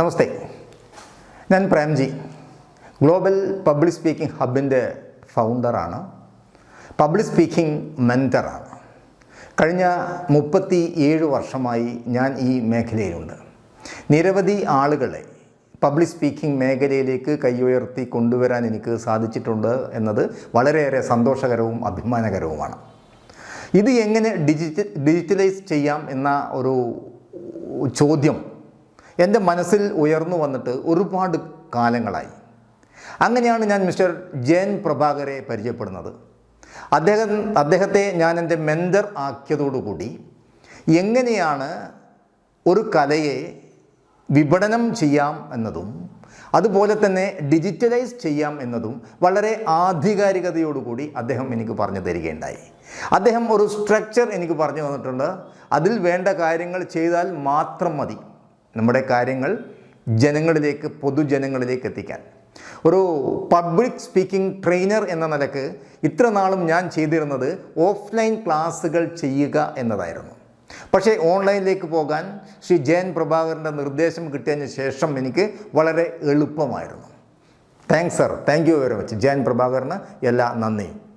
നമസ്തേ. ഞാൻ Premji global public speaking ഹബിന്റെ ഫൗണ്ടറാണ്. പബ്ലിക് സ്പീക്കിംഗ് മെന്ററാണ്. കഴിഞ്ഞ മുപ്പത്തി ഏഴ് വർഷമായി ഞാൻ ഈ മേഖലയിലുണ്ട്. നിരവധി ആളുകളെ പബ്ലിക് സ്പീക്കിംഗ് മേഖലയിലേക്ക് കൈയുയർത്തി കൊണ്ടുവരാൻ എനിക്ക് സാധിച്ചിട്ടുണ്ട് എന്നത് വളരെയേറെ സന്തോഷകരവും അഭിമാനകരവുമാണ്. ഇത് എങ്ങനെ ഡിജിറ്റ ഡിജിറ്റലൈസ് ചെയ്യാം എന്ന ഒരു ചോദ്യം എന്റെ മനസ്സിൽ ഉയർന്നു വന്നിട്ട് ഒരുപാട് കാലങ്ങളായി. അങ്ങനെയാണ് ഞാൻ മിസ്റ്റർ ജയൻ പ്രഭാകരെ പരിചയപ്പെടുന്നത്. അദ്ദേഹം അദ്ദേഹത്തെ ഞാൻ എന്റെ മെന്റർ ആക്കിയതോടുകൂടി എങ്ങനെയാണ് ഒരു കലയെ വിപണനം ചെയ്യാം എന്നതും അതുപോലെ തന്നെ ഡിജിറ്റലൈസ് ചെയ്യാം എന്നതും വളരെ ആധികാരികതയോടുകൂടി അദ്ദേഹം എനിക്ക് പറഞ്ഞു തരികയുണ്ടായി. അദ്ദേഹം ഒരു സ്ട്രക്ചർ എനിക്ക് പറഞ്ഞു തന്നിട്ടുണ്ട്. അതിൽ വേണ്ട കാര്യങ്ങൾ ചെയ്താൽ മാത്രം മതി. നമ്മുടെ കാര്യങ്ങൾ ജനങ്ങളിലേക്ക് പൊതുജനങ്ങളിലേക്ക് എത്തിക്കാൻ. ഒരു പബ്ലിക് സ്പീക്കിംഗ് ട്രെയിനർ എന്ന നിലയ്ക്ക് ഇത്ര നാളും ഞാൻ ചെയ്തിരുന്നത് ഓഫ്ലൈൻ ക്ലാസ്സുകൾ ചെയ്യുക എന്നതായിരുന്നു. പക്ഷേ ഓൺലൈനിലേക്ക് പോകാൻ ശ്രീ ജയൻ പ്രഭാകരന്റെ നിർദ്ദേശം കിട്ടിയതിന് ശേഷം എനിക്ക് വളരെ എളുപ്പമായിരുന്നു. Thanks sir thank you very much Jayan പ്രഭാകറിന് എല്ലാ നന്ദിയും.